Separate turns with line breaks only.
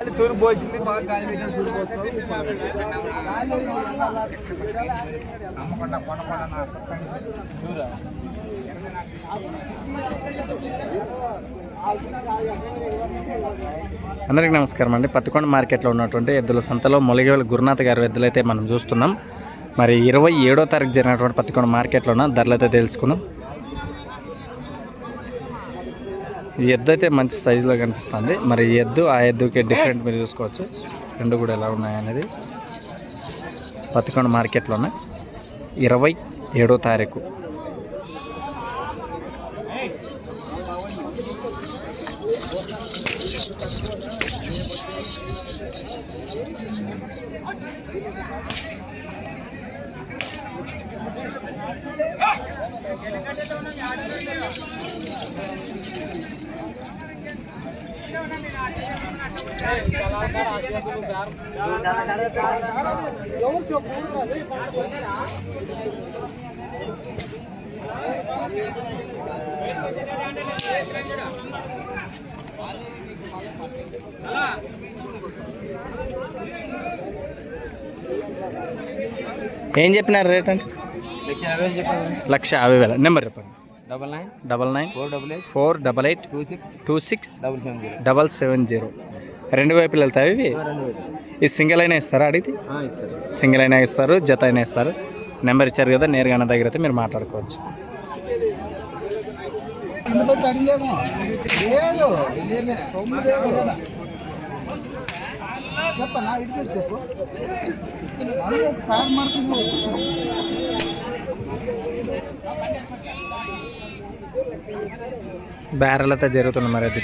గాలి తూరు పోసింది బాగా గాలి తూరు అమ్మకుండా కొనకుండా
అందరికీ నమస్కారం అండి. పత్తికొండ మార్కెట్లో ఉన్నటువంటి ఎద్దుల సంతలో మొలిగేవల గురునాథ్ గారి ఎద్దులు అయితే మనం చూస్తున్నాం. మరి ఇరవై ఏడో తారీఖు జరిగినటువంటి పత్తికొండ మార్కెట్లోన ధరలు అయితే తెలుసుకుందాం. ఎద్దు అయితే మంచి సైజులో కనిపిస్తుంది. మరి ఈ ఎద్దు ఆ ఎద్దుకి డిఫరెంట్ మీరు చూసుకోవచ్చు. రెండు కూడా ఎలా ఉన్నాయనేది పత్తికొండ ఉన్నాయి ఇరవై ఏడో తారీఖు. ఏం చెప్పినారు రేట్
చెప్పండి
లక్ష యాభై వేల. నెంబర్ చెప్పండి.
Double nine
double nine
four double eight
four double eight
two six
two six
double seven zero.
Double seven zero. రెండు వైపులు వెళ్తాయి ఇవి? ఇది సింగిల్ అయినా ఇస్తారా అడిగితే?
ఇస్తారు.
సింగిల్ అయినా ఇస్తారు జత అయినా ఇస్తారు. నెంబర్ ఇచ్చారు కదా నేరుగా నా దగ్గర అయితే మీరు మాట్లాడుకోవచ్చు.
చెప్పనా? ఇటు చెప్పు.
బ్యారెల్ అయితే జరుగుతుంది మరి అది.